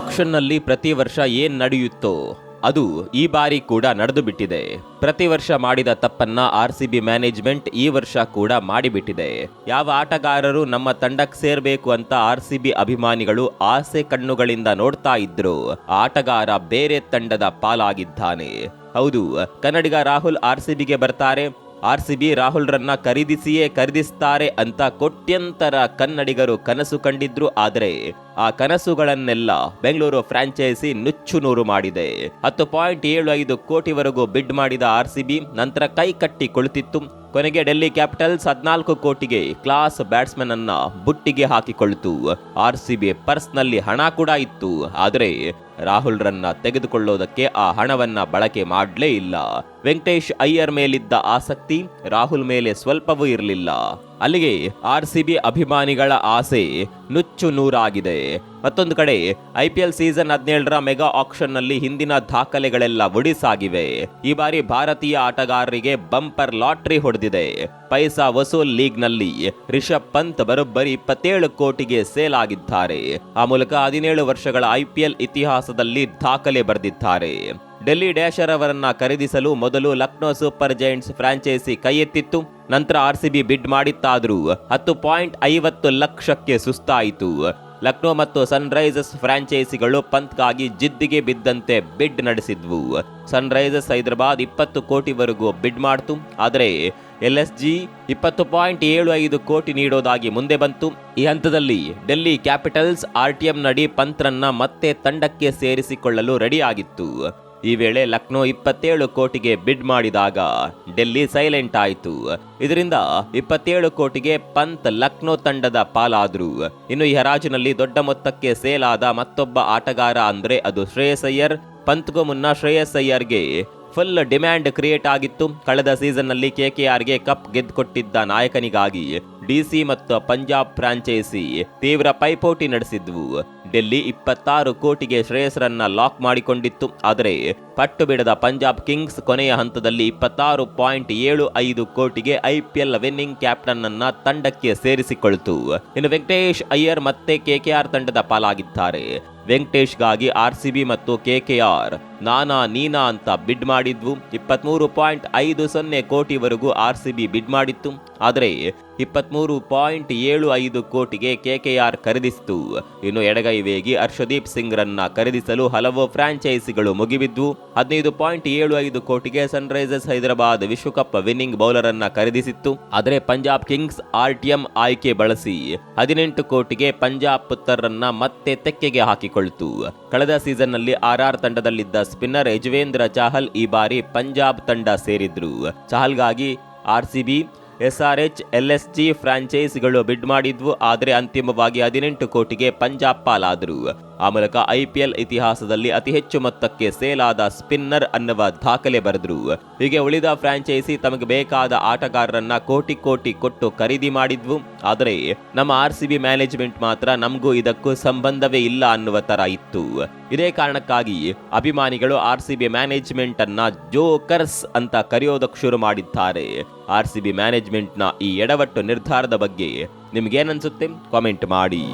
ಆಕ್ಷನ್ನಲ್ಲಿ ಪ್ರತಿ ವರ್ಷ ಏನು ನಡೆಯುತ್ತೋ ಅದು ಈ ಬಾರಿ ಕೂಡ ನಡೆದು ಬಿಟ್ಟಿದೆ ಪ್ರತಿ ವರ್ಷ ಮಾಡಿದ ತಪ್ಪನ್ನ ಆರ್ ಸಿ ಬಿ ಮ್ಯಾನೇಜ್ಮೆಂಟ್ ಈ ವರ್ಷ ಕೂಡ ಮಾಡಿಬಿಟ್ಟಿದೆ. ಯಾವ ಆಟಗಾರರು ನಮ್ಮ ತಂಡಕ್ಕೆ ಸೇರ್ಬೇಕು ಅಂತ ಆರ್ ಸಿ ಬಿ ಅಭಿಮಾನಿಗಳು ಆಸೆ ಕಣ್ಣುಗಳಿಂದ ನೋಡ್ತಾ ಇದ್ರು. ಆಟಗಾರ ಬೇರೆ ತಂಡದ ಪಾಲಾಗಿದ್ದಾನೆ. ಹೌದು, ಕನ್ನಡಿಗ ರಾಹುಲ್ ಆರ್ ಸಿ ಬಿಗೆ ಬರ್ತಾರೆ. ಆರ್ ಸಿ ಬಿ ರಾಹುಲ್ರನ್ನ ಖರೀದಿಸಿಯೇ ಖರೀದಿಸ್ತಾರೆ ಅಂತ ಕೋಟ್ಯಂತರ ಕನ್ನಡಿಗರು ಕನಸು ಕಂಡಿದ್ರು ಆದರೆ ಆ ಕನಸುಗಳನ್ನೆಲ್ಲ ಬೆಂಗಳೂರು ಫ್ರಾಂಚೈಸಿ ನುಚ್ಚು ನೂರು ಮಾಡಿದೆ. ಹತ್ತು ಪಾಯಿಂಟ್ ಏಳು ಐದು ಕೋಟಿವರೆಗೂ ಬಿಡ್ ಮಾಡಿದ ಆರ್ ಸಿ ಬಿ ನಂತರ ಕೈ ಕಟ್ಟಿ ಕುಳಿತಿತ್ತು. ಕೊನೆಗೆ ಡೆಲ್ಲಿ ಕ್ಯಾಪಿಟಲ್ಸ್ ಹದಿನಾಲ್ಕು ಕೋಟಿಗೆ ಕ್ಲಾಸ್ ಬ್ಯಾಟ್ಸ್ಮನ್ ಅನ್ನ ಬುಟ್ಟಿಗೆ ಹಾಕಿಕೊಳ್ತು. ಆರ್ ಸಿ ಬಿ ಪರ್ಸ್ನಲ್ಲಿ ಹಣ ಕೂಡ ಇತ್ತು. ಆದರೆ ರಾಹುಲ್ ರನ್ನ ತೆಗೆದುಕೊಳ್ಳೋದಕ್ಕೆ ಆ ಹಣವನ್ನ ಬಳಕೆ ಮಾಡಲೇ ಇಲ್ಲ. ವೆಂಕಟೇಶ್ ಅಯ್ಯರ್ ಮೇಲಿದ್ದ ಆಸಕ್ತಿ ರಾಹುಲ್ ಮೇಲೆ ಸ್ವಲ್ಪವೂ ಇರಲಿಲ್ಲ. ಅಲ್ಲಿಗೆ ಆರ್ ಸಿ ಅಭಿಮಾನಿಗಳ ಆಸೆ ನುಚ್ಚು ನೂರಾಗಿದೆ. ಮತ್ತೊಂದು ಕಡೆ ಐ ಪಿ ಎಲ್ ಸೀಸನ್ ಹದಿನೇಳರ ಮೆಗಾ ಆಕ್ಷನ್ನಲ್ಲಿ ಹಿಂದಿನ ದಾಖಲೆಗಳೆಲ್ಲ ಒಡಿಸಾಗಿವೆ. ಈ ಬಾರಿ ಭಾರತೀಯ ಆಟಗಾರರಿಗೆ ಬಂಪರ್ ಲಾಟ್ರಿ ಹೊಡೆದಿದೆ. ಪೈಸಾ ವಸೂಲ್ ಲೀಗ್ನಲ್ಲಿ ರಿಷಬ್ ಪಂತ್ ಬರೋಬ್ಬರಿ ಇಪ್ಪತ್ತೇಳು ಕೋಟಿಗೆ ಸೇಲ್ ಆಗಿದ್ದಾರೆ. ಆ ಮೂಲಕ ಹದಿನೇಳು ವರ್ಷಗಳ ಐ ಪಿ ಎಲ್ ಇತಿಹಾಸದಲ್ಲಿ ದಾಖಲೆ ಬರೆದಿದ್ದಾರೆ. ಡೆಲ್ಲಿ ಡ್ಯಾಶರ್ ಅವರನ್ನ ಖರೀದಿಸಲು ಮೊದಲು ಲಕ್ನೋ ಸೂಪರ್ ಜೈಂಟ್ಸ್ ಫ್ರಾಂಚೈಸಿ ಕೈ ಎತ್ತಿತ್ತು, ನಂತರ ಆರ್ ಸಿ ಬಿ ಬಿಡ್ ಮಾಡಿತ್ತಾದರೂ. ಹತ್ತು ಪಾಯಿಂಟ್ ಐವತ್ತು ಲಕ್ಷಕ್ಕೆ ಸುಸ್ತಾಯಿತು. ಲಕ್ನೋ ಮತ್ತು ಸನ್ರೈಸರ್ಸ್ ಫ್ರಾಂಚೈಸಿಗಳು ಪಂತ್ಗಾಗಿ ಜಿದ್ದಿಗೆ ಬಿದ್ದಂತೆ ಬಿಡ್ ನಡೆಸಿದ್ವು. ಸನ್ರೈಸರ್ಸ್ ಹೈದರಾಬಾದ್ ಇಪ್ಪತ್ತು ಕೋಟಿವರೆಗೂ ಬಿಡ್ ಮಾಡ್ತು, ಆದರೆ ಎಲ್ ಎಸ್ ಜಿ ಇಪ್ಪತ್ತು ಪಾಯಿಂಟ್ ಏಳು ಐದು ಕೋಟಿ ನೀಡೋದಾಗಿ ಮುಂದೆ ಬಂತು. ಈ ಹಂತದಲ್ಲಿ Delhi Capitals R T M ನಡಿ ಪಂತ್ರನ್ನ ಮತ್ತೆ ತಂಡಕ್ಕೆ ಸೇರಿಸಿಕೊಳ್ಳಲು ರೆಡಿಯಾಗಿತ್ತು ಈ ವೇಳೆ ಲಕ್ನೋ ಇಪ್ಪತ್ತೇಳು ಕೋಟಿಗೆ ಬಿಡ್ ಮಾಡಿದಾಗ ಡೆಲ್ಲಿ ಸೈಲೆಂಟ್ ಆಯಿತು. ಇದರಿಂದ ಇಪ್ಪತ್ತೇಳು ಕೋಟಿಗೆ ಪಂತ್ ಲಕ್ನೋ ತಂಡದ ಪಾಲಾದ್ರು. ಇನ್ನು ಈ ಹರಾಜಿನಲ್ಲಿ ದೊಡ್ಡ ಮೊತ್ತಕ್ಕೆ ಸೇಲ್ ಆದ ಮತ್ತೊಬ್ಬ ಆಟಗಾರ ಅಂದ್ರೆ ಅದು ಶ್ರೇಯಸ್ ಅಯ್ಯರ್. ಪಂತ್ಗೂ ಮುನ್ನ ಶ್ರೇಯಸ್ ಅಯ್ಯರ್ಗೆ ಫುಲ್ ಡಿಮ್ಯಾಂಡ್ ಕ್ರಿಯೇಟ್ ಆಗಿತ್ತು. ಕಳೆದ ಸೀಸನ್ನಲ್ಲಿ ಕೆಕೆಆರ್ಗೆ ಕಪ್ ಗೆದ್ದುಕೊಟ್ಟಿದ್ದ ನಾಯಕನಿಗಾಗಿ ಡಿಸಿ ಮತ್ತು ಪಂಜಾಬ್ ಫ್ರಾಂಚೈಸಿ ತೀವ್ರ ಪೈಪೋಟಿ ನಡೆಸಿದ್ವು. ಡೆಲ್ಲಿ ಇಪ್ಪತ್ತಾರು ಕೋಟಿಗೆ ಶ್ರೇಯಸ್ರನ್ನ ಲಾಕ್ ಮಾಡಿಕೊಂಡಿತ್ತು. ಆದರೆ ಪಟ್ಟು ಬಿಡದ ಪಂಜಾಬ್ ಕಿಂಗ್ಸ್ ಕೊನೆಯ ಹಂತದಲ್ಲಿ ಇಪ್ಪತ್ತಾರು ಪಾಯಿಂಟ್ ಏಳು ಐದು ಕೋಟಿಗೆ ಐಪಿಎಲ್ ವಿನ್ನಿಂಗ್ ಕ್ಯಾಪ್ಟನ್ ಅನ್ನ ತಂಡಕ್ಕೆ ಸೇರಿಸಿಕೊಳ್ತು. ಇನ್ನು ವೆಂಕಟೇಶ್ ಅಯ್ಯರ್ ಮತ್ತೆ ಕೆಕೆಆರ್ ತಂಡದ ಪಾಲಾಗಿದ್ದಾರೆ. ವೆಂಕಟೇಶ್ಗಾಗಿ ಆರ್ ಸಿ ಬಿ ಮತ್ತು ಕೆಕೆಆರ್ ನಾನಾ ನೀನಾ ಅಂತ ಬಿಡ್ ಮಾಡಿದ್ವು. ಇಪ್ಪತ್ಮೂರು ಪಾಯಿಂಟ್ ಐದು ಸೊನ್ನೆ ಕೋಟಿವರೆಗೂ ಆರ್ ಸಿ ಬಿ ಬಿಡ್ ಮಾಡಿತ್ತು. ಆದರೆ ಇಪ್ಪತ್ಮೂರು ಪಾಯಿಂಟ್ ಏಳು ಐದು ಕೋಟಿಗೆ ಕೆಕೆಆರ್ ಖರೀದಿಸಿತು. ಇನ್ನು ಎಡಗೈ ವೇಗಿ ಹರ್ಷದೀಪ್ ಸಿಂಗ್ರನ್ನ ಖರೀದಿಸಲು ಹಲವು ಫ್ರಾಂಚೈಸಿಗಳು ಮುಗಿಬಿದ್ವು. ಹದಿನೈದು ಪಾಯಿಂಟ್ ಏಳು ಐದು ಕೋಟಿಗೆ ಸನ್ರೈಸರ್ಸ್ ಹೈದರಾಬಾದ್ ವಿಶ್ವಕಪ್ ವಿನ್ನಿಂಗ್ ಬೌಲರ್ ಅನ್ನ ಖರೀದಿಸಿತ್ತು. ಆದರೆ ಪಂಜಾಬ್ ಕಿಂಗ್ಸ್ ಆರ್ಟಿಎಂ ಆಯ್ಕೆ ಬಳಸಿ ಹದಿನೆಂಟು ಕೋಟಿಗೆ ಪಂಜಾಬ್ ಪುತ್ತರನ್ನ ಮತ್ತೆ ತೆಕ್ಕೆಗೆ ಹಾಕಿಕೊಳ್ತು. ಕಳೆದ ಸೀಸನ್ನಲ್ಲಿ ಆರ್ಆರ್ ತಂಡದಲ್ಲಿದ್ದ ಸ್ಪಿನ್ನರ್ ಯಜುವೇಂದ್ರ ಚಾಹಲ್ ಈ ಬಾರಿ ಪಂಜಾಬ್ ತಂಡ ಸೇರಿದ್ರು. ಚಹಲ್ಗಾಗಿ ಆರ್ಸಿಬಿ, ಎಸ್ಆರ್ಎಚ್, ಎಲ್ಎಸ್ಜಿ ಫ್ರಾಂಚೈಸಿಗಳು ಬಿಡ್ ಮಾಡಿದ್ವು. ಆದರೆ ಅಂತಿಮವಾಗಿ ಹದಿನೆಂಟು ಕೋಟಿಗೆ ಪಂಜಾಬ್ ಪಾಲಾದರು. ಆ ಮೂಲಕ ಐಪಿಎಲ್ ಇತಿಹಾಸದಲ್ಲಿ ಅತಿ ಹೆಚ್ಚು ಮೊತ್ತಕ್ಕೆ ಸೇಲಾದ ಸ್ಪಿನ್ನರ್ ಅನ್ನುವ ದಾಖಲೆ ಬರೆದ್ರು. ಹೀಗೆ ಉಳಿದ ಫ್ರಾಂಚೈಸಿ ತಮಗೆ ಬೇಕಾದ ಆಟಗಾರರನ್ನ ಕೋಟಿ ಕೋಟಿ ಕೊಟ್ಟು ಖರೀದಿ ಮಾಡಿದ್ವು. ಆದರೆ ನಮ್ಮ ಆರ್ ಸಿ ಬಿ ಮ್ಯಾನೇಜ್ಮೆಂಟ್ ಮಾತ್ರ ನಮಗೂ ಇದಕ್ಕೂ ಸಂಬಂಧವೇ ಇಲ್ಲ ಅನ್ನುವ ತರ ಇತ್ತು. ಇದೇ ಕಾರಣಕ್ಕಾಗಿ ಅಭಿಮಾನಿಗಳು ಆರ್ ಸಿ ಬಿ ಮ್ಯಾನೇಜ್ಮೆಂಟ್ ಅನ್ನ ಜೋಕರ್ಸ್ ಅಂತ ಕರೆಯೋದಕ್ಕೆ ಶುರು ಮಾಡಿದ್ದಾರೆ. ಆರ್ ಸಿ ಬಿ ಮ್ಯಾನೇಜ್ಮೆಂಟ್ನ ಈ ಎಡವಟ್ಟು ನಿರ್ಧಾರದ ಬಗ್ಗೆ ನಿಮ್ಗೇನನ್ಸುತ್ತೆ? ಕಾಮೆಂಟ್ ಮಾಡಿ.